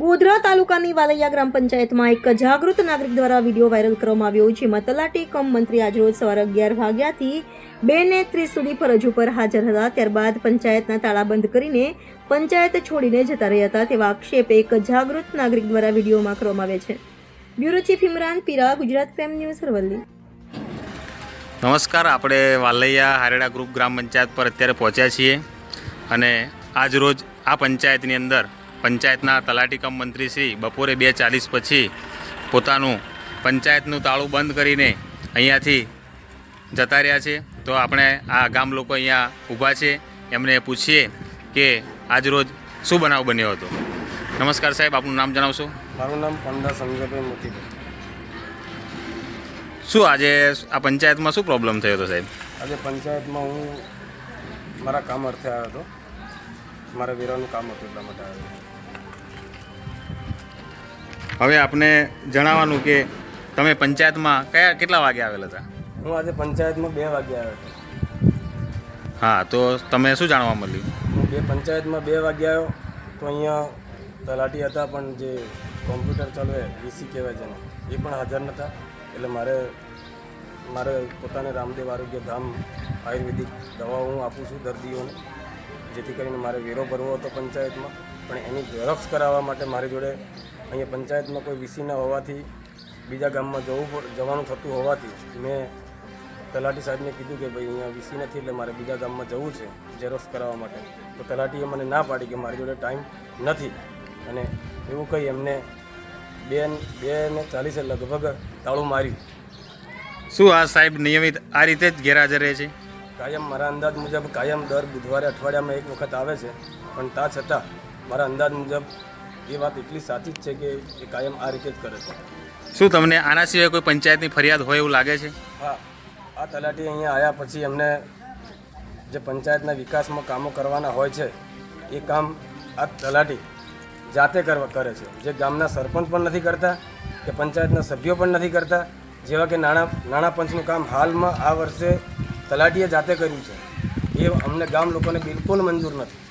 ગોધરા તાલુકાની વાલૈયા ગ્રામ પંચાયતમાં એક જાગૃત નાગરિક દ્વારા વીડિયો વાયરલ કરવામાં આવ્યો જેમાં તલાટી કમ મંત્રી આજરોજ સવારે અગિયાર વાગ્યાથી બે ને ત્રીસ સુધી ફરજ ઉપર હાજર હતા. ત્યારબાદ પંચાયતના તાળા બંધ કરીને પંચાયત છોડીને જતા રહ્યા હતા તેવા આક્ષેપ એક જાગૃત નાગરિક દ્વારા વિડીયોમાં કરવામાં આવે છે. Bureau chief Imran Pira, Gujarat crime news Aravalli. નમસ્કાર. આપણે વાલૈયા હારેડા ગ્રુપ ગ્રામ પંચાયત પર અત્યારે પહોંચ્યા છીએ અને આજ રોજ આ પંચાયતની અંદર પંચાયતના તલાટી કમ મંત્રી શ્રી બપોરે બે ચાલીસ પછી પોતાનું પંચાયતનું તાળું બંધ કરીને અહીંયાથી જતા રહ્યા છે. તો આપણે આ ગામ લોકો અહીંયા ઊભા છે. એમને પૂછીએ કે આજ રોજ શું બનાવ બન્યો હતો? નમસ્કાર સાહેબ આપનું નામ જણાવશો? મારું નામ પંડા સંજયભાઈ મોતીભાઈ શું આજે આ પંચાયતમાં શું પ્રોબ્લેમ થયો હતો સાહેબ? આજે પંચાયતમાં હું મારા કામ અર્થે આવ્યો હતો. મારા વેરાનું કામ હતું એટલા માટે આવ્યો. હવે આપને જણાવવાનું કે તમે પંચાયતમાં કયા કેટલા વાગે આવેલા હતા? હું આજે પંચાયતમાં બે વાગે આવ્યો હતો. હા તો તમે શું જાણવા મળ્યું? હું બે પંચાયતમાં બે વાગે આવ્યો. તો અહીંયા તલાટી હતા પણ જે કોમ્પ્યુટર ચાલવે વીસી કહેવાય છે ને એ પણ હાજર નહોતા. એટલે મારે મારે પોતાને રામદેવ આરોગ્ય ધામ આયુર્વેદિક દવાઓ હું આપું છું દર્દીઓને. જેથી કરીને મારે વેરો ભરવો હતો પંચાયતમાં, પણ એની ઝેરોક્સ કરાવવા માટે મારી જોડે અહીંયા પંચાયતમાં કોઈ વીસી ન હોવાથી, બીજા ગામમાં જવું જવાનું થતું હોવાથી મેં તલાટી સાહેબને કીધું કે ભાઈ અહીંયા વીસી નથી એટલે મારે બીજા ગામમાં જવું છે ઝેરોક્સ કરાવવા માટે. તો તલાટીએ મને ના પાડી કે મારી જોડે ટાઈમ નથી. અને એવું કહી એમને બે બે ને ચાલીસે લગભગ તાળું માર્યું. શું આ સાહેબ નિયમિત આ રીતે જ ગેરહાજર રહે છે? કાયમ મારા અંદાજ મુજબ કાયમ દર બુધવારે અઠવાડિયામાં એક વખત આવે છે પણ તા છતાં મારા અંદાજ મુજબ એ વાત એટલી સાચી જ છે કે એ કાયમ આ રીતે જ કરે છે. શું તમને આના સિવાય કોઈ પંચાયતની ફરિયાદ હોય એવું લાગે છે? હા આ તલાટી અહીંયા આવ્યા પછી એમને જે પંચાયતના વિકાસમાં કામો કરવાના હોય છે એ કામ આ તલાટી જાતે કરવા કરે છે. જે ગામના સરપંચ પણ નથી કરતા કે પંચાયતના સભ્યો પણ નથી કરતા જેવા કે નાણાં નાણાં પંચનું કામ હાલમાં આ વર્ષે તલાટીએ જાતે કર્યું છે. એ અમને ગામ લોકોને બિલકુલ મંજૂર નથી.